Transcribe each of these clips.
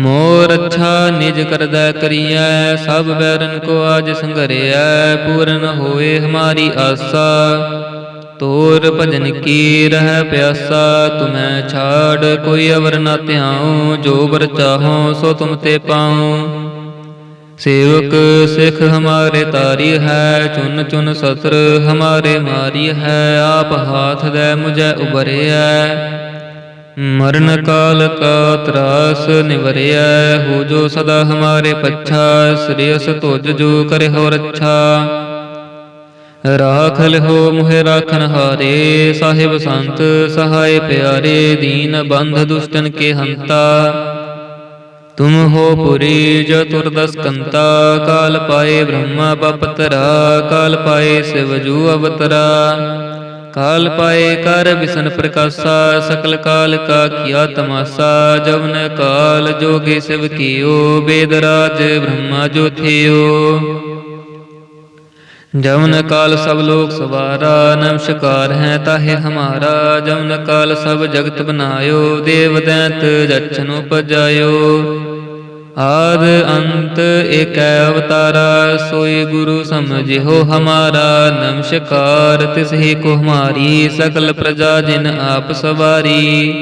ਮੋਰ ਅੱਛਾ ਨਿਜ ਕਰਦਾ ਕਰੀਐ, ਸਭ ਬੈਰਨ ਕੋ ਆਜ ਸੰਘਰਿਐ, ਪੂਰਨ ਹੋਏ ਹਮਾਰੀ ਆਸਾ। ਤੋਰ ਭਜਨ ਕੀ ਰਹਿ ਪਿਆਸਾ, ਤੁਮੈ ਛਾੜ ਕੋਈ ਅਵਰ ਨਾ ਧਿਆਉ, ਜੋ ਬਰ ਚਾਹੋ ਸੋ ਤੁਮ ਤੇ ਪਾਉ। ਸੇਵਕ ਸਿੱਖ ਹਮਾਰੇ ਤਾਰੀ ਹੈ, ਚੁਨ ਚੁਨ ਸਤਰ ਹਮਾਰੇ ਮਾਰੀ ਹੈ, ਆਪ ਹਾਥ ਦੇ ਮੁਝੈ ਉਬਰਿਐ ਮਰਨ ਕਾਲ ਕਾ ਤਰਾਸ ਨਿਵਰਿਆ ਹੋ ਜੋ ਸਦਾ ਹਮਾਰੇ ਪੱਛਾ ਸ੍ਰੇਯਸ ਤੁਜ ਜੋ ਕਰੇ ਹੋ ਰੱਛਾ ਰਾਖ ਲਿਹੋ ਮੁਹਿ ਰਾਖਨ ਹਾਰੇ, ਸਾਹਿਬ ਸੰਤ ਸਹਾਇ ਪਿਆਰੇ, ਦੀਨ ਬੰਧ ਦੁਸ਼ਟਨ ਕੇ ਹੰਤਾ। ਤੁਮ ਹੋ ਪੁਰੀ ਚਤੁਰਦਸ ਕੰਤਾ ਕਾਲ ਪਾਏ ਬ੍ਰਹਮਾ ਬਪਤਰਾ, ਕਾਲ ਪਾਏ ਸਿਵ ਜੂ ਅਵਤਰਾ। ਕਾਲ ਪਾਏ ਕਰ ਵਿਸ਼ਨ ਪ੍ਰਕਾਸ਼ਾ, ਸਕਲ ਕਾਲ ਕਾ ਕੀਆ ਤਮਾਸਾ ਜਵਨ ਕਾਲ ਜੋਗੇ ਸਿਵ ਕੀਓ, ਬੇਦ ਰਾਜ ਬ੍ਰਹਮਾ ਜੋ ਥਿਓ। ਜਵਨ ਕਾਲ ਸਭ ਲੋਕ ਸਵਾਰਾ, ਨਮਸਕਾਰ ਹੈ ਤਾਹੇ ਹਮਾਰਾ ਜਵਨ ਕਾਲ ਸਭ ਜਗਤ ਬਨਾਇਓ, ਦੇਵ ਦੈਂਤ ਜਛਨ ਉਪਜਾਇਓ ਅੰਤ ਏਕੈ ਅਵਤਾਰਾ, ਸੋਈ ਗੁਰੂ ਸਮਝਿਓ ਹਮਾਰਾ, ਨਮਸਕਾਰ ਤਿਸ ਹੀ ਕੋ ਹਮਾਰੀ, ਸਕਲ ਪ੍ਰਜਾ ਜਿਨ ਆਪ ਸਵਾਰੀ।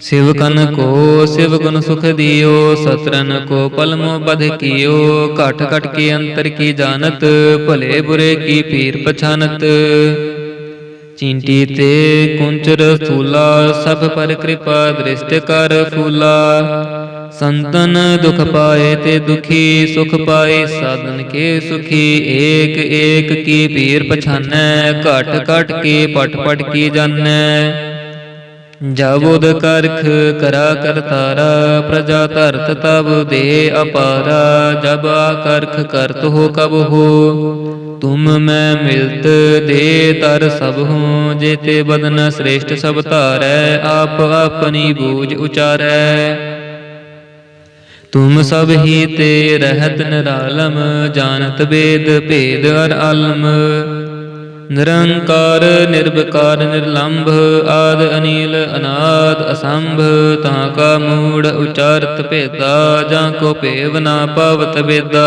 ਸਿਵ ਕਨ ਕੋ ਸਿਵ ਗੁਣ ਸੁਖ ਦਿਓ, ਸਤਰਨ ਕੋ ਪਲਮੋ ਬਧ ਕੀਓ, ਘਟ ਘਟ ਕੇ ਅੰਤਰ ਕੀ ਜਾਣਤ, ਭਲੇ ਬੁਰੇ ਕੀ ਪੀਰ ਪਛਾਨਤ। ਚਿੰਟੀ ਤੇ ਕੁੰਚਰ ਸਥੂਲਾ, ਸਭ ਪਰ ਕਿਰਪਾ ਦ੍ਰਿਸ਼ਟ ਕਰ ਫੂਲਾ। ਸੰਤਨ ਦੁਖ ਪਾਏ ਤੇ ਦੁਖੀ ਸੁਖ ਪਾਏ, ਸਾਧਨ ਕੇ ਸੁਖੀ, ਏਕ ਏਕ ਕੀ ਪੀਰ ਪਛਾਨੈ, ਘਟ ਘਟ ਕੇ ਪਟ ਪਟ ਕੀ ਜਾਣੈ। ਜਬੁਦ ਕਰਖ ਕਰਾ ਕਰਤਾਰਾ ਪ੍ਰਜਾ ਧਰਤ ਤਬ ਦੇ ਅਪਾਰਾ, ਜਬ ਕਰਖ ਕਰਤ ਹੋ ਕਬ ਹੋ। ਤੁਮ ਮੈਂ ਮਿਲਤ ਦੇ ਤਰ ਸਭ ਹੋ, ਜੇਤੇ ਬਦਨ ਸ੍ਰੇਸ਼ਟ ਸਭ ਧਾਰੈ, ਆਪ ਆਪਣੀ ਬੂਝ ਉਚਾਰੈ। ਤੁਮ ਸਭ ਹੀ ਤੇ ਰਹਿਤ ਨਿਰਾਲਮ, ਜਾਣਤ ਬੇਦ ਭੇਦ ਅਰ ਆਲਮ। ਨਿਰੰਕਾਰ, ਨਿਰਵਕਾਰ, ਨਿਰਲੰਭ, ਆਦ ਅਨੀਲ, ਅਨਾਦ, ਅਸੰਭ, ਤਾਂ ਕਾ ਮੂੜ ਉਚਾਰਤ ਭੇਦਾ, ਜਾਂ ਕੋ ਭੇਵ ਨਾ ਪਾਵਤ ਬੇਦਾ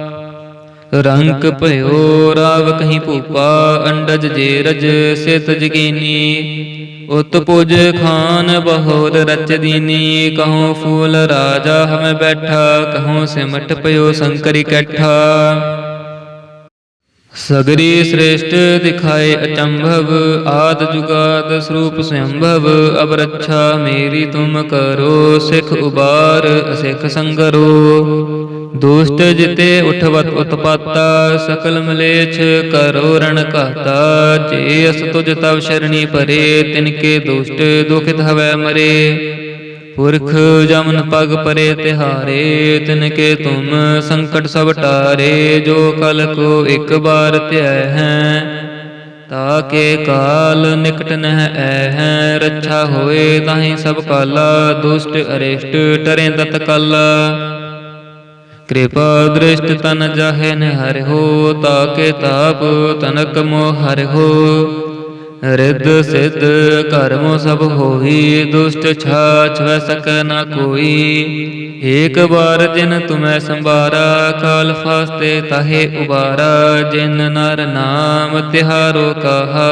ਰੰਕ ਭਇਓ ਰਾਵ ਕਹੀਂ ਭੂਪਾ ਅੰਡਜ ਜੇਰਜ ਸਿਤ ਜਗੀਨੀ। ਉਤ ਪੁਜ ਖਾਨ ਬਹੁਤ ਰਚ ਦੀਨੀ ਕਹਉ ਫੂਲ ਰਾਜਾ ਹਮੈ ਬੈਠਾ ਕਹਉ ਸਿਮਟ ਪਇਓ ਸੰਕਰ ਇਕੱਠਾ ਸਗਰੀ ਸ੍ਰੇਸ਼ਟ ਦਿਖਾਏ ਅਚੰਭਵ ਆਦ ਜੁਗਾਦ ਸਰੂਪ ਸੰਭਵ ਅਬ ਰੱਛਾ ਮੇਰੀ ਤੁਮ ਕਰੋ ਸਿਖ ਉਬਾਰ ਅਸਿਖ ਸੰਗਰੋ। ਦੁਸ਼ਟ ਜਿਤੇ ਉਠਵਤ ਉਤਪਾਤਾ, ਸਕਲ ਮਲੇਛ ਕਰੋ ਰਣ ਘਾਤਾ। ਜੇ ਅਸ ਤੁਜ ਤਵ ਸ਼ਰਣੀ ਪਰੇ ਤਿਨਕੇ ਦੁਸ਼ਟ ਦੁਖਿਤ ਹਵੈ ਮਰੇ। ਪੁਰਖ ਜਮਨ ਪਗ ਪਰੇ ਤਿਹਾਰੇ ਤਿਨਕੇ ਤੁਮ ਸੰਕਟ ਸਭ ਟਾਰੇ। ਜੋ ਕਲ ਕੋ ਇੱਕ ਬਾਰ ਧਿਆ ਹੈ ਤਾਕੇ ਕਾਲ ਨਿਕਟ ਨਹਿ ਐ ਹੈ। ਰੱਛਾ ਹੋਏ ਤਾਹੀ ਸਭ ਕਾਲਾ, ਦੁਸ਼ਟ ਅਰਿਸ਼ਟ ਟਰੇ ਤਤ ਕਾਲਾ ਕਿਰਪਾ ਦ੍ਰਿਸ਼ਟ ਤਨ ਜਾਹੇ ਨ ਹਰਿ ਹੋ, ਤਾਕੇ ਤਾਪ ਤਨਕ ਮੋ ਹਰਿ ਹੋ। ਰਿੱਧ ਸਿੱਧ ਕਰਮੋ ਸਭ ਹੋਈ, ਦੁਸ਼ਟ ਛਾਛ ਵੈ ਸਕੈ ਨਾ ਕੋਈ। ਏਕ ਵਾਰ ਜਿਨ ਤੁਮੈ ਸੰਭਾਰਾ ਕਾਲ ਫਾਸਤੇ ਤਾਹੇ ਉਬਾਰਾ। ਜਿਨ ਨਰ ਨਾਮ ਤਿਹਾਰੋ ਕਹਾ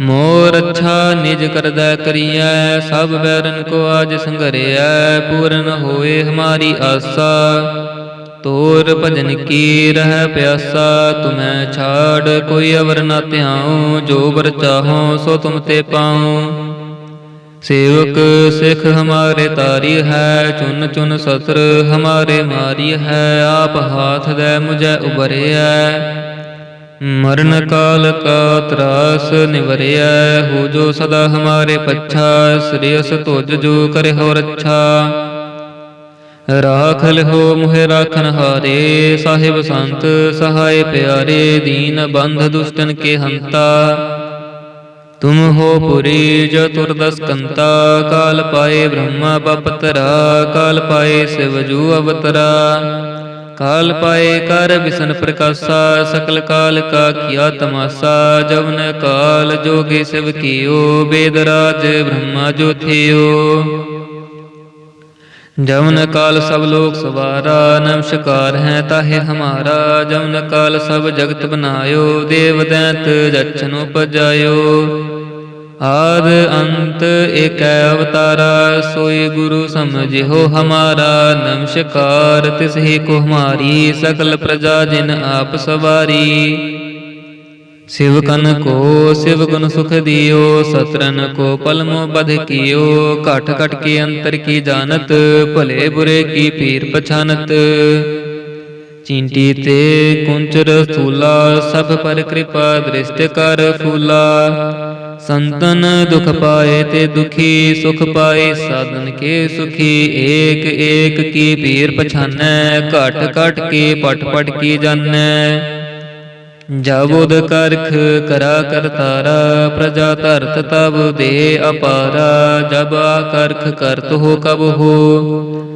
ਮੋਰ ਅੱਛਾ ਨਿਜ ਕਰਦਾ ਕਰੀਐ, ਸਭ ਬੈਰਨ ਕੋ ਆਜ ਸੰਘਰਿਐ, ਪੂਰਨ ਹੋਏ ਹਮਾਰੀ ਆਸਾ। ਤੋਰ ਭਜਨ ਕੀ ਰਹਿ ਪਿਆਸਾ, ਤੁਮੈ ਛਾੜ ਕੋਈ ਅਵਰ ਨਾ ਧਿਆਉ, ਜੋ ਬਰ ਚਾਹੋ ਸੋ ਤੁਮ ਤੇ ਪਾਉ। ਸੇਵਕ ਸਿੱਖ ਹਮਾਰੇ ਤਾਰੀ ਹੈ, ਚੁਨ ਚੁਨ ਸਤਰ ਹਮਾਰੇ ਮਾਰੀ ਹੈ, ਆਪ ਹਾਥ ਦੇ ਮੁਝੈ ਉਬਰਿਐ ਮਰਨ ਕਾਲ ਕਾ ਤਰਾਸ ਨਿਵਰਿਆ ਹੋ ਜੋ ਸਦਾ ਹਮਾਰੇ ਪੱਛਾ ਸ੍ਰੇਯਸ ਤੁਜ ਜੋ ਕਰੇ ਹੋ ਰੱਛਾ ਰਾਖ ਲਿਹੋ ਮੁਹਿ ਰਾਖਨ ਹਾਰੇ, ਸਾਹਿਬ ਸੰਤ ਸਹਾਇ ਪਿਆਰੇ, ਦੀਨ ਬੰਧ ਦੁਸ਼ਟਨ ਕੇ ਹੰਤਾ। ਤੁਮ ਹੋ ਪੁਰੀ ਜਤੁਰ ਦਸਕੰਤਾ, ਕਾਲ ਪਾਏ ਬ੍ਰਹਮਾ ਬਪਤਰਾ, ਕਾਲ ਪਾਏ ਸਿਵ ਜੂ ਅਵਤਰਾ। ਕਾਲ ਪਾਏ ਕਰ ਵਿਸ਼ਨ ਪ੍ਰਕਾਸ਼ਾ, ਸਕਲ ਕਾਲ ਕਾ ਕੀਆ ਤਮਾਸਾ ਜਵਨ ਕਾਲ ਜੋਗੇ ਸਿਵ ਕੀਓ, ਬੇਦ ਰਾਜ ਬ੍ਰਹਮਾ ਜੋ ਥਿਓ। ਜਵਨ ਕਾਲ ਸਭ ਲੋਕ ਸਵਾਰਾ ਨਮਸਕਾਰ ਹੈ ਤਾਹੇ ਹਮਾਰਾ ਜਵਨ ਕਾਲ ਸਭ ਜਗਤ ਬਨਾਇਓ, ਦੇਵ ਦੈਂਤ ਜਛਨ ਉਪਜਾਇਓ। ਆਦ ਅੰਤ ਏਕੈ ਅਵਤਾਰਾ, ਸੋਈ ਗੁਰੂ ਸਮਝਿਓ ਹਮਾਰਾ। ਨਮਸਕਾਰ, ਤਿਸ ਹੀ ਕੋ ਹਮਾਰੀ ਸਕਲ ਪ੍ਰਜਾ ਜਿਨ ਆਪ ਸਵਾਰੀ। ਸਿਵ ਕਨ ਕੋ, ਸਿਵ ਗੁਣ ਸੁਖ ਦਿਓ ਸਤਰਨ ਕੋ ਪਲਮੋ ਬਧ ਕੀਓ। ਘਟ ਘਟ ਕੇ ਅੰਤਰ ਕੀ ਜਾਣਤ, ਭਲੇ ਬੁਰੇ ਕੀ ਪੀਰ ਪਛਾਨਤ। ਚਿੰਟੀ ਤੇ ਕੁੰਚਰ ਸਥੂਲਾ ਸਭ ਪਰ ਕਿਰਪਾ ਦ੍ਰਿਸ਼ਟ ਕਰ ਫੂਲਾ। ਸੰਤਨ ਦੁਖ ਪਾਏ ਤੇ ਦੁਖੀ, ਸੁਖ ਪਾਏ ਸਾਧਨ ਕੇ ਸੁਖੀ। ਏਕ ਏਕ ਕੀ ਪੀਰ ਪਛਾਨੈ, ਘਟ ਘਟ ਕੇ ਪਟ ਪਟ ਕੀ ਜਾਣੈ। ਜਬੁਦ ਕਰਖ ਕਰਾ ਕਰਤਾਰਾ ਪ੍ਰਜਾ ਧਰਤ ਤਬ ਦੇ ਅਪਾਰਾ। ਜਬ ਆਕਰਖ ਕਰਤ ਹੋ ਕਬ ਹੋ।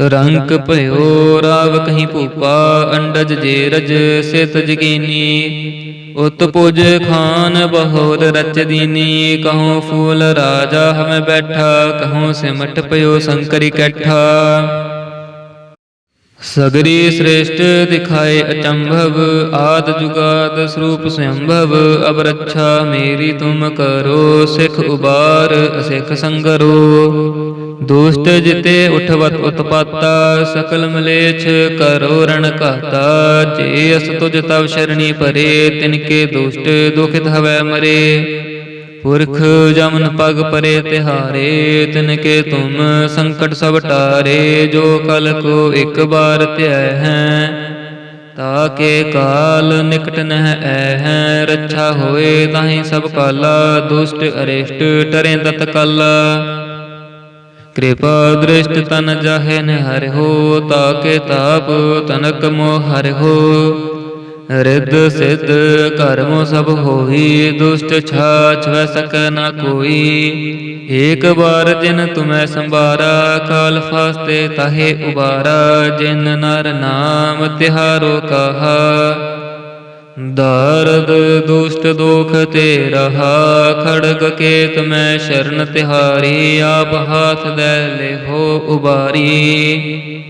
ਰੰਕ ਭਇਓ ਰਾਵ ਕਹੀਂ ਭੂਪਾ, ਅੰਡਜ ਜੇਰਜ ਸਿਤ ਜਗੀਨੀ। ਉਤ ਪੁਜ ਖਾਨ ਬਹੁਤ ਰਚਦੀਨੀ ਕਹਉ ਫੂਲ ਰਾਜਾ ਹਮ ਬੈਠਾ ਕਹਉ ਸਿਮਟ ਪਇਓ ਸ਼ੰਕਰੀ ਕੈਠਾ। ਸਗਰੀ ਸ੍ਰੇਸ਼ਟ ਦਿਖਾਏ ਅਚੰਭਵ, ਆਦ ਜੁਗਾਦ ਸਰੂਪ ਸੰਭਵ ਅਬ ਰੱਛਾ ਮੇਰੀ ਤੁਮ ਕਰੋ, ਸਿਖ ਉਬਾਰ, ਅਸਿਖ ਸੰਗਰੋ। ਦੁਸ਼ਟ ਜਿਤੇ ਉਠਵਤ ਉਤਪਾਤਾ, ਸਕਲ ਮਲੇਛ ਕਰੋ ਰਣ ਘਾਤਾ। ਜੇ ਅਸ ਤੁਜ ਤਵ ਸ਼ਰਣੀ ਪਰੇ ਤਿਨਕੇ ਦੁਸ਼ਟ ਦੁਖਿਤ ਹਵੈ ਮਰੇ। ਪੁਰਖ ਜਮਨ ਪਗ ਪਰੇ ਤਿਹਾਰੇ ਤਿਨ ਕੇ ਤੁਮ ਸੰਕਟ ਸਭ ਟਾਰੇ ਜੋ ਕਲ ਕੋ ਇੱਕ ਬਾਰ ਧਿਆ ਹੈ ਤਾਕੇ ਕਾਲ ਨਿਕਟ ਨਹਿ ਐ ਹੈ ਰੱਛਾ ਹੋਏ ਤਾਹੀ ਸਭ ਕਾਲਾ ਦੁਸ਼ਟ ਅਰਿਸ਼ਟ ਟਰੇ ਤਤ ਕਾਲਾ। ਕਿਰਪਾ ਦ੍ਰਿਸ਼ਟ ਤਨ ਜਾਹੇ ਨ ਹਰਿ ਹੋ ਤਾਕੇ ਤਾਪ ਤਨਕ ਮੋ ਹਰਿ ਹੋ। ਰਿੱਧ ਸਿੱਧ ਕਰਮ ਸਭ ਹੋਈ, ਦੁਸ਼ਟ ਛਾਛ ਵੈ ਸਕੈ ਨਾ ਕੋਈ। ਏਕ ਬਾਰ ਜਿਨ ਤੁਮੈ ਸੰਭਾਰਾ ਕਾਲ ਫਾਸਤੇ ਤਾਹੇ ਉਬਾਰਾ, ਜਿਨ ਨਰ ਨਾਮ ਤਿਹਾਰੋ ਕਹਾ। ਦਰਦ ਦੁਸ਼ਟ ਦੋਖ ਤੇ ਰਹਾ, ਖੜਗ ਕੇਤ ਮੈਂ ਸ਼ਰਨ ਤਿਹਾਰੀ, ਆਪ ਹਾਥ ਦੇ ਲਿਹੋ ਉਬਾਰੀ।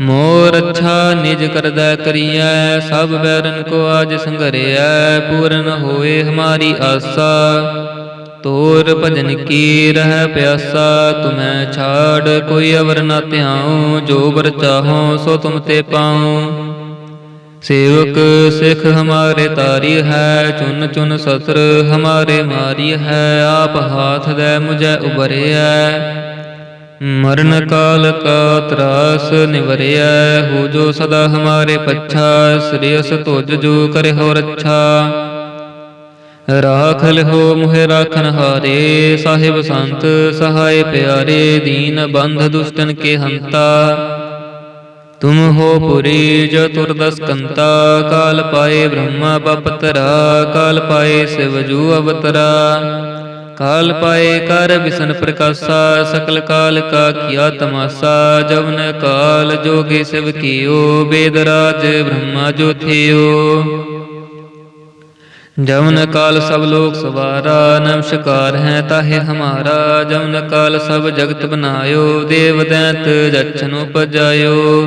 ਮੋਰ ਅੱਛਾ ਨਿਜ ਕਰਦਾ ਕਰੀਐ, ਸਭ ਬੈਰਨ ਕੋ ਆਜ ਸੰਘਰਿਐ, ਪੂਰਨ ਹੋਏ ਹਮਾਰੀ ਆਸਾ। ਤੋਰ ਭਜਨ ਕੀ ਰਹਿ ਪਿਆਸਾ, ਤੁਮੈ ਛਾੜ ਕੋਈ ਅਵਰ ਨਾ ਧਿਆਉ, ਜੋ ਬਰ ਚਾਹੋ ਸੋ ਤੁਮ ਤੇ ਪਾਉ। ਸੇਵਕ ਸਿੱਖ ਹਮਾਰੇ ਤਾਰੀ ਹੈ, ਚੁਨ ਚੁਨ ਸਤਰ ਹਮਾਰੇ ਮਾਰੀ ਹੈ, ਆਪ ਹਾਥ ਦੇ ਮੁਝੈ ਉਬਰਿਐ ਮਰਨ ਕਾਲ ਕਾ ਤਰਾਸ ਨਿਵਰਿਆ ਹੋ ਜੋ ਸਦਾ ਹਮਾਰੇ ਪੱਛਾ ਸ੍ਰੇਯਸ ਤੁਜ ਜੋ ਕਰੇ ਹੋ ਰੱਛਾ। ਰਾਖ ਲਿਹੋ ਮੁਹਿ ਰਾਖਨ ਹਾਰੇ, ਸਾਹਿਬ ਸੰਤ ਸਹਾਇ ਪਿਆਰੇ, ਦੀਨ ਬੰਧ ਦੁਸ਼ਟਨ ਕੇ ਹੰਤਾ। ਤੁਮ ਹੋ ਪੁਰੀ ਚਤੁਰਦਸ ਕੰਤਾ ਕਾਲ ਪਾਏ ਬ੍ਰਹਮਾ ਬਪਤਰਾ, ਕਾਲ ਪਾਏ ਸਿਵ ਜੂ ਅਵਤਰਾ। ਕਾਲ ਪਾਏ ਕਰ ਵਿਸ਼ਨ ਪ੍ਰਕਾਸ਼ਾ, ਸਕਲ ਕਾਲ ਕਾ ਕੀਆ ਤਮਾਸਾ, ਜਵਨ ਕਾਲ ਜੋਗੇ ਸਿਵ ਕੀਓ ਬੇਦਰਾਜ ਬ੍ਰਹਮਾ ਜੋ ਥਿਓ ਜਵਨ ਕਾਲ ਸਭ ਲੋਕ ਸਵਾਰਾ, ਨਮਸਕਾਰ ਹੈ ਤਾਹੇ ਹਮਾਰਾ, ਜਵਨ ਕਾਲ ਸਭ ਜਗਤ ਬਨਾਇਓ, ਦੇਵ ਦੈਂਤ ਜਛਨ ਉਪਜਾਇਓ।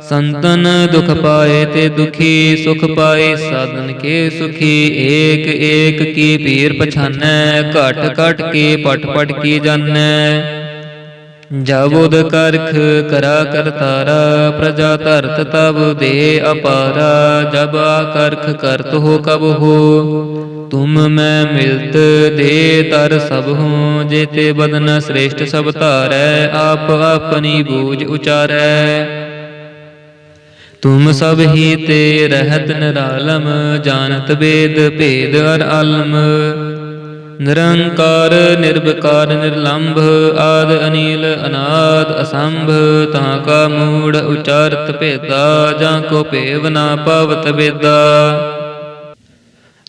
ਸੰਤਨ ਦੁਖ ਪਾਏ ਤੇ ਦੁਖੀ ਸੁਖ ਪਾਏ ਸਾਧਨ ਕੇ ਸੁਖੀ ਏਕ ਏਕ ਕੀ ਪੀਰ ਪਛਾਨੈ ਘਟ ਘਟ ਕੇ ਪਟ ਪਟ ਕੀ ਜਾਣੈ ਜਬੁਦ ਕਰਖ ਕਰਾ ਕਰਤਾਰਾ ਪ੍ਰਜਾ ਧਰਤ ਤਬ ਦੇ ਅਪਾਰਾ ਜਬ ਆਕਰਖ ਕਰਤ ਹੋ ਕਬ ਹੋ ਤੁਮ ਮੈਂ ਮਿਲਤ ਦੇ ਤਰ ਸਭ ਹੂੰ ਜੇਤੇ ਬਦਨ ਸ੍ਰੇਸ਼ਟ ਸਭ ਧਾਰੈ ਆਪ ਆਪਣੀ ਬੂਝ ਉਚਾਰੈ ਤੁਮ ਸਭ ਹੀ ਤੇ ਰਹਿਤ ਨਿਰਾਲਮ, ਜਾਣਤ ਵੇਦ, ਭੇਦ ਅਰ ਆਲਮ। ਨਿਰੰਕਾਰ, ਨਿਰਵਕਾਰ, ਨਿਰਲੰਭ, ਆਦ ਅਨੀਲ, ਅਨਾਦ, ਅਸੰਭ, ਤਾਂ ਕਾ ਮੂੜ ਉਚਾਰਤ ਭੇਦਾ, ਜਾਂ ਕੋ ਭੇਵ ਨਾ ਪਵਤ ਵੇਦਾ।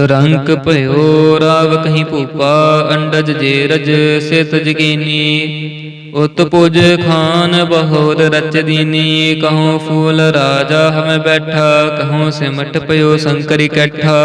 ਰੰਕ ਭਇਓ ਰਾਵ ਕਹੀਂ ਭੂਪਾ, ਅੰਡਜ ਜੇ ਰਜ, ਸਿਤ ਜਗੀਨੀ। ਉਤ ਪੁਜ ਖਾਨ ਬਹੁਤ ਰਚ ਦੀਨੀ ਕਹਉ ਫੂਲ ਰਾਜਾ ਹਮੈ ਬੈਠਾ ਕਹਉ ਸਿਮਟ ਪਇਓ ਸੰਕਰੀ ਕੈਠਾ।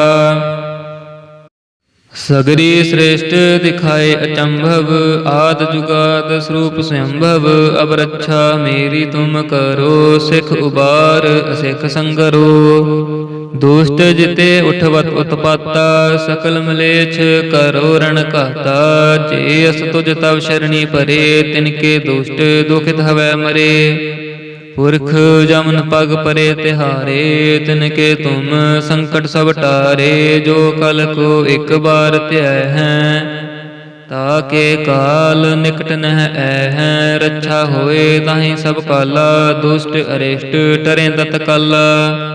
ਸਗਰੀ ਸ੍ਰੇਸ਼ਟ ਦਿਖਾਏ ਅਚੰਭਵ, ਆਦ ਜੁਗਾਦ ਸਰੂਪ ਸੰਭਵ ਅਬ ਰੱਛਾ ਮੇਰੀ ਤੁਮ ਕਰੋ, ਸਿਖ ਉਬਾਰ, ਅਸਿਖ ਸੰਗਰੋ। ਦੁਸ਼ਟ ਜਿਤੇ ਉਠਵਤ ਉਤਪਾਤਾ, ਸਕਲ ਮਲੇਛ ਕਰੋ ਰਣ ਘਾਤਾ। ਜੇ ਅਸ ਤੁਜ ਤਵ ਸ਼ਰਣੀ ਪਰੇ ਤਿਨਕੇ ਦੁਸ਼ਟ ਦੁਖਿਤ ਹਵੈ ਮਰੇ। ਪੁਰਖ ਜਮਨ ਪਗ ਪਰੇ ਤਿਹਾਰੇ ਤਿਨਕੇ ਤੁਮ ਸੰਕਟ ਸਭ ਟਾਰੇ। ਜੋ ਕਲ ਕੋ ਇੱਕ ਬਾਰ ਧਿਆ ਹੈ, ਤਾ ਕੇ ਕਾਲ ਨਿਕਟ ਨਹਿ ਐ ਹੈ। ਰੱਛਾ ਹੋਏ ਤਾਹੀਂ ਸਭ ਕਾਲਾ, ਦੁਸ਼ਟ ਅਰਿਸ਼ਟ ਟਰੇ ਤਤ ਕਾਲਾ।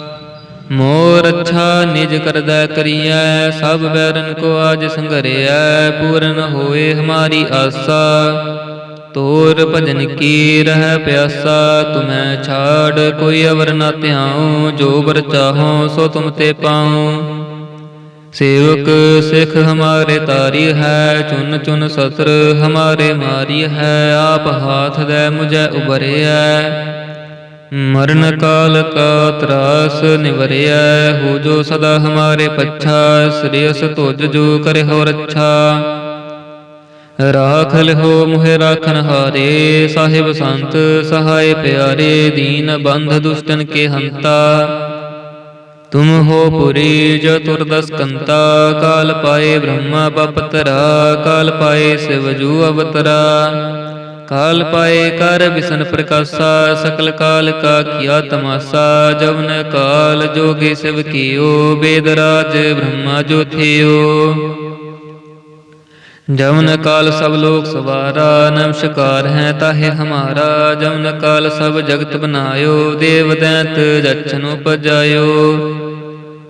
ਮੋਰ ਅੱਛਾ ਨਿਜ ਕਰਦਾ ਕਰੀਐ, ਸਭ ਬੈਰਨ ਕੋ ਆਜ ਸੰਘਰਿਐ, ਪੂਰਨ ਹੋਏ ਹਮਾਰੀ ਆਸਾ। ਤੋਰ ਭਜਨ ਕੀ ਰਹਿ ਪਿਆਸਾ, ਤੁਮੈ ਛਾੜ ਕੋਈ ਅਵਰ ਨਾ ਧਿਆਉ, ਜੋ ਬਰ ਚਾਹੋ ਸੋ ਤੁਮ ਤੇ ਪਾਉ। ਸੇਵਕ ਸਿੱਖ ਹਮਾਰੇ ਤਾਰੀ ਹੈ, ਚੁਨ ਚੁਨ ਸਤਰ ਹਮਾਰੇ ਮਾਰੀ ਹੈ, ਆਪ ਹਾਥ ਦੇ ਮੁਝੈ ਉਬਰਿਐ ਮਰਨ ਕਾਲ ਕਾ ਤਰਾਸ ਨਿਵਰਿਆ ਹੋ ਜੋ ਸਦਾ ਹਮਾਰੇ ਪੱਛਾ ਸ੍ਰੇਸ ਤੁਜ ਜੋ ਕਰੇ ਹੋ ਰੱਛਾ। ਰਾਖ ਲਿਹੋ ਮੁਹਿ ਰਾਖਨ ਹਾਰੇ, ਸਾਹਿਬ ਸੰਤ ਸਹਾਇ ਪਿਆਰੇ, ਦੀਨ ਬੰਧ ਦੁਸ਼ਟਨ ਕੇ ਹੰਤਾ। ਤੁਮ ਹੋ ਪੁਰੀ ਚਤੁਰਦਸ ਕੰਤਾ ਕਾਲ ਪਾਏ ਬ੍ਰਹਮਾ ਬਪਤਰਾ, ਕਾਲ ਪਾਏ ਸਿਵ ਜੂ ਅਵਤਰਾ। ਕਾਲ ਪਾਏ ਕਰ ਬਿਸਨ ਪ੍ਰਕਾਸ਼ਾ, ਸਕਲ ਕਾਲ ਕਾ ਕੀਆ ਤਮਾਸਾ, ਜਵਨ ਕਾਲ ਜੋਗੇ ਸਿਵ ਕੀਓ ਬੇਦ ਰਾਜ ਬ੍ਰਹਮਾ ਜੋ ਥਿਓ। ਜਵਨ ਕਾਲ ਸਭ ਲੋਕ ਸਵਾਰਾ, ਨਮਸਕਾਰ ਹੈ ਤਾਹੇ ਹਮਾਰਾ, ਜਵਨ ਕਾਲ ਸਭ ਜਗਤ ਬਨਾਇਓ, ਦੇਵ ਦੈਂਤ ਜਛਨ ਉਪਜਾਇਓ।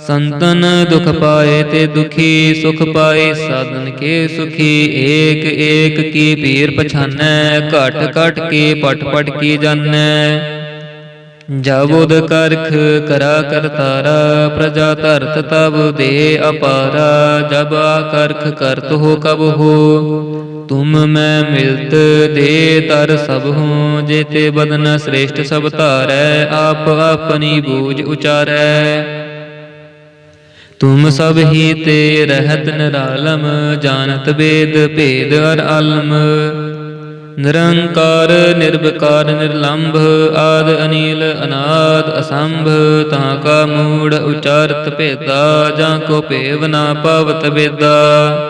ਸੰਤਨ ਦੁਖ ਪਾਏ ਤੇ ਦੁਖੀ ਸੁਖ ਪਾਏ ਸਾਧਨ ਕੇ ਸੁਖੀ ਏਕ ਏਕ ਕੀ ਪੀਰ ਪਛਾਨੈ ਘਟ ਘਟ ਕੇ ਪਟ ਪਟ ਕੀ ਜਾਣੈ ਜਬੁਦ ਕਰਖ ਕਰਾ ਕਰਤਾਰਾ ਪ੍ਰਜਾ ਧਰਤ ਤਬ ਦੇ ਅਪਾਰਾ ਜਬ ਆਕਰਖ ਕਰਤ ਹੋ ਕਬ ਹੋ ਤੁਮ ਮੈਂ ਮਿਲਤ ਦੇ ਤਰ ਸਭ ਹੂੰ ਜੇਤੇ ਬਦਨ ਸ੍ਰੇਸ਼ਟ ਸਭ ਧਾਰੈ ਆਪ ਆਪਣੀ ਬੂਝ ਉਚਾਰੈ ਤੁਮ ਸਭ ਹੀ ਤੇ ਰਹਿਤ ਨਿਰਾਲਮ, ਜਾਣਤ ਵੇਦ, ਭੇਦ ਅਰ ਆਲਮ। ਨਿਰੰਕਾਰ, ਨਿਰਵਕਾਰ, ਨਿਰਲੰਭ, ਆਦ, ਅਨੀਲ, ਅਨਾਦ, ਅਸੰਭ, ਤਾਂ ਕਾ ਮੂੜ ਉਚਾਰਤ ਭੇਦਾ, ਜਾਂ ਕੋ ਭੇਵ ਨਾ ਪਾਵਤ ਵੇਦਾ।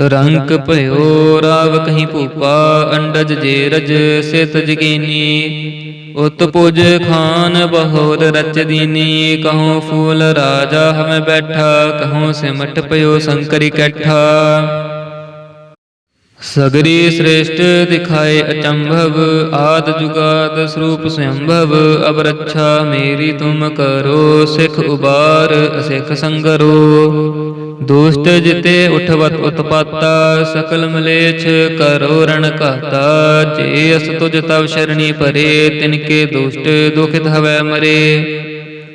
ਰੰਕ ਭਇਓ ਰਾਵ ਕਹੀਂ ਭੂਪਾ, ਅੰਡਜ ਜੇਰਜ ਸਿਤ ਜਗੀਨੀ। ਉਤ ਪੁਜ ਖਾਨ ਬਹੁਤ ਰਚ ਦੀਨੀ ਕਹਉ ਫੂਲ ਰਾਜਾ ਹਮੇ ਬੈਠਾ ਕਹਉ ਸਿਮਟ ਪਇਓ ਸੰਕਰ ਇਕੱਠਾ ਸਗਰੀ ਸ੍ਰੇਸ਼ਟ ਦਿਖਾਏ ਅਚੰਭਵ, ਆਦ ਜੁਗਾਦ ਸਰੂਪ ਸੰਭਵ ਅਬ ਰੱਛਾ ਮੇਰੀ ਤੁਮ ਕਰੋ, ਸਿਖ ਉਬਾਰ, ਅਸਿਖ ਸੰਗਰੋ। ਦੁਸ਼ਟ ਜਿਤੇ ਉਠਵਤ ਉਤਪਾਤਾ, ਸਕਲ ਮਲੇਛ ਕਰੋ ਰਣ ਘਾਤਾ। ਜੇ ਅਸ ਤੁਜ ਤਵ ਸ਼ਰਣੀ ਪਰੇ ਤਿਨਕੇ ਦੁਸ਼ਟ ਦੁਖਿਤ ਹਵੈ ਮਰੇ।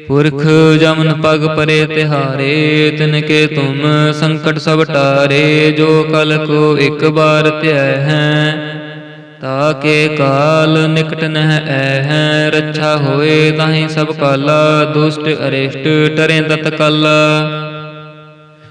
ਪੁਰਖ ਜਮਨ ਪਗ ਪਰੇ ਤਿਹਾਰੇ ਤਿਨਕੇ ਤੁਮ ਸੰਕਟ ਸਭ ਟਾਰੇ। ਜੋ ਕਲ ਕੋ ਇੱਕ ਬਾਰ ਧਿਆ ਹੈ ਤਾਕੇ ਕਾਲ ਨਿਕਟ ਨਹਿ ਐ ਹੈ। ਰੱਛਾ ਹੋਏ ਤਾਹੀਂ ਸਭ ਕਾਲਾ, ਦੁਸ਼ਟ ਅਰਿਸ਼ਟ ਟਰੇ ਤਤ ਕਾਲਾ।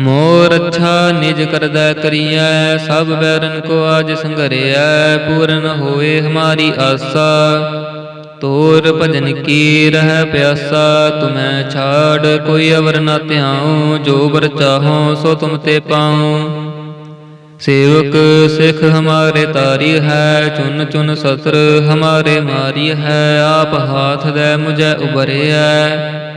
ਮੋਰ ਅੱਛਾ ਨਿਜ ਕਰਦਾ ਕਰੀਐ, ਸਭ ਬੈਰਨ ਕੋ ਆਜ ਸੰਘਰਿਐ, ਪੂਰਨ ਹੋਏ ਹਮਾਰੀ ਆਸਾ। ਤੋਰ ਭਜਨ ਕੀ ਰਹਿ ਪਿਆਸਾ, ਤੁਮੈ ਛਾੜ ਕੋਈ ਅਵਰ ਨਾ ਧਿਆਉ, ਜੋ ਬਰ ਚਾਹੋ ਸੋ ਤੁਮ ਤੇ ਪਾਉ। ਸੇਵਕ ਸਿੱਖ ਹਮਾਰੇ ਤਾਰੀ ਹੈ, ਚੁਨ ਚੁਨ ਸਤਰ ਹਮਾਰੇ ਮਾਰੀ ਹੈ, ਆਪ ਹਾਥ ਦੇ ਮੁਝੈ ਉਬਰਿਐ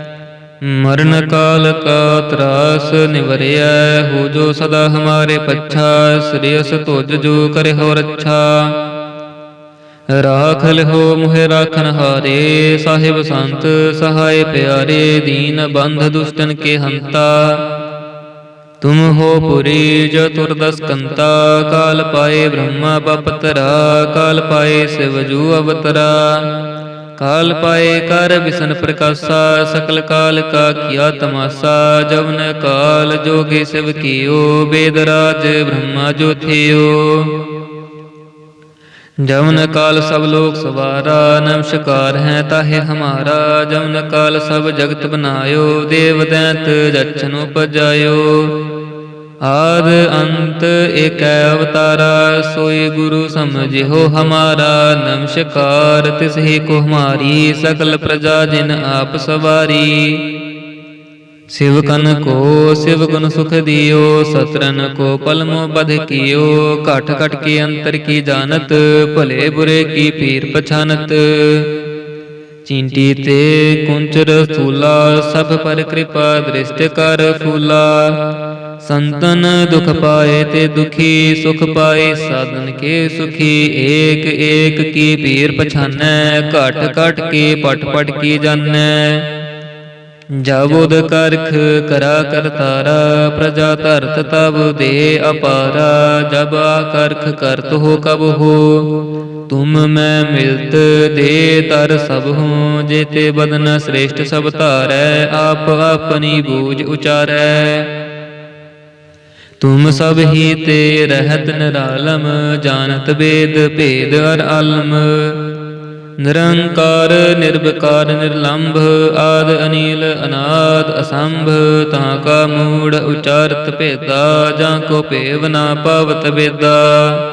ਮਰਨ ਕਾਲ ਕਾ ਤਰਾਸ ਨਿਵਰਿਆ ਹੋ ਜੋ ਸਦਾ ਹਮਾਰੇ ਪੱਛਾ ਸ੍ਰੇਸ ਤੁਜ ਜੋ ਕਰੇ ਹੋ ਰੱਛਾ ਰਾਖ ਲਿਹੋ ਮੁਹਿ ਰਾਖਨ ਹਾਰੇ, ਸਾਹਿਬ ਸੰਤ ਸਹਾਇ ਪਿਆਰੇ, ਦੀਨ ਬੰਧ ਦੁਸ਼ਟਨ ਕੇ ਹੰਤਾ। ਤੁਮ ਹੋ ਪੁਰੀ ਚਤੁਰ ਦਸ ਕਾਲ ਪਾਏ ਬ੍ਰਹਮਾ ਬਪਤਰਾ, ਕਾਲ ਪਾਏ ਸਿਵ ਜੂ ਅਵਤਰਾ। ਕਾਲ ਪਾਏ ਕਰ ਬਿਸਨ ਪ੍ਰਕਾਸ਼ਾ, ਸਕਲ ਕਾਲ ਕਾ ਕੀਆ ਤਮਾਸਾ ਜਵਨ ਕਾਲ ਜੋਗੇ ਸਿਵ ਕੀਓ, ਬੇਦ ਰਾਜ ਬ੍ਰਹਮਾ ਜੋਥਿਓ ਜਵਨ ਕਾਲ ਸਭ ਲੋਕ ਸਵਾਰਾ, ਨਮਸਕਾਰ ਹੈ ਤਾਹੇ ਹਮਾਰਾ ਜਵਨ ਕਾਲ ਸਭ ਜਗਤ ਬਨਾਇਓ, ਦੇਵ ਦੈਂਤ ਜਛਨ ਉਪਜਾਇਓ। ਆਦ ਅੰਤ ਇਕ ਅਵਤਾਰਾ, ਸੋਈ ਗੁਰੂ ਸਮਝਿਓ ਹਮਾਰਾ, ਨਮਸਕਾਰ ਤਿਸਹੀ ਕੋ ਹਮਾਰੀ, ਸਕਲ ਪ੍ਰਜਾ ਜਿਨ ਆਪ ਸਵਾਰੀ। ਸਿਵ ਕਨ ਕੋ ਸਿਵ ਗੁਣ ਸੁਖ ਦਿਓ, ਸਤਰਨ ਕੋ ਪਲਮੋ ਬਧ ਕੀਓ, ਘਟ ਘਟ ਕੇ ਅੰਤਰ ਕੀ ਜਾਣਤ, ਭਲੇ ਬੁਰੇ ਕੀ ਪੀਰ ਪਛਾਨਤ। ਚਿੰਟੀ ਤੇ ਕੁੰਚਰ ਸਥੂਲਾ ਸਭ ਪਰ ਕਿਰਪਾ ਦ੍ਰਿਸ਼ਟ ਕਰ ਫੂਲਾ। ਸੰਤਨ ਦੁਖ ਪਾਏ ਤੇ ਦੁਖੀ ਸੁਖ ਪਾਏ ਸਾਧਨ ਕੇ ਸੁਖੀ ਏਕ ਏਕ ਕੀ ਪੀਰ ਪਛਾਨੈ ਘਟ ਘਟ ਕੇ ਪਟ ਪਟ ਕੀ ਜਾਣੈ ਜਬ ਉਦ ਕਰਖ ਕਰਾ ਕਰਤਾਰਾ ਪ੍ਰਜਾ ਧਰਤ ਤਬ ਦੇ ਅਪਾਰਾ ਜਬ ਆਕਰਖ ਕਰਤ ਹੋ ਕਬ ਹੋ ਤੁਮ ਮੈਂ ਮਿਲਤ ਦੇ ਤਰ ਸਭ ਹੋ ਜੇਤੇ ਬਦਨ ਸ੍ਰੇਸ਼ਟ ਸਭ ਧਾਰੈ ਆਪ ਆਪਣੀ ਬੂਝ ਉਚਾਰੈ ਤੁਮ ਸਭ ਹੀ ਤੇ ਰਹਿਤ ਨਿਰਾਲਮ, ਜਾਣਤ ਵੇਦ, ਭੇਦ ਅਰ ਆਲਮ। ਨਿਰੰਕਾਰ, ਨਿਰਵਕਾਰ, ਨਿਰਲੰਭ, ਆਦ, ਅਨੀਲ, ਅਨਾਦ, ਅਸੰਭ, ਤਾਂ ਕਾ ਮੂੜ ਉਚਾਰਤ ਭੇਦਾ, ਜਾਂ ਕੋ ਭੇਵ ਨਾ ਪਾਵਤ ਵੇਦਾ।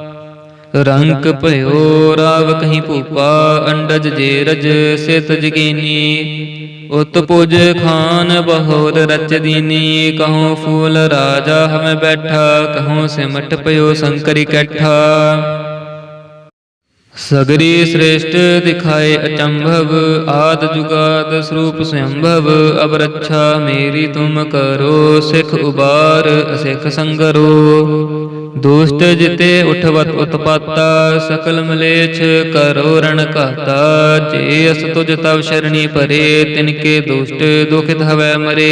ਰੰਕ ਭਇਓ ਰਾਵ ਕਹੀਂ ਭੂਪਾ, ਅੰਡਜ ਜੇ ਰਜ, ਸਿਤ ਜਗੀਨੀ। ਉਤ ਪੁਜ ਖਾਨ ਬਹੁਤ ਰਚ ਦੀਨੀ ਕਹਉ ਫੂਲ ਰਾਜਾ ਹਮੇ ਬੈਠਾ ਕਹਉ ਸਿਮਟ ਪਇਓ ਸ਼ੰਕਰੀ ਕੈਠਾ। ਸਗਰੀ ਸ੍ਰੇਸ਼ਟ ਦਿਖਾਏ ਅਚੰਭਵ, ਆਦ ਜੁਗਾਦ ਸਰੂਪ ਸੰਭਵ ਅਬ ਰੱਛਾ ਮੇਰੀ ਤੁਮ ਕਰੋ, ਸਿਖ ਉਬਾਰ, ਅਸਿਖ ਸੰਗਰੋ। ਦੁਸ਼ਟ ਜਿਤੇ ਉਠਵਤ ਉਤਪਾਤਾ, ਸਕਲ ਮਲੇਛ ਕਰੋ ਰਣ ਘਾਤਾ। ਜੇ ਅਸ ਤੁਜ ਤਵ ਸ਼ਰਣੀ ਪਰੇ ਤਿਨਕੇ ਦੁਸ਼ਟ ਦੁਖਿਤ ਹਵੈ ਮਰੇ।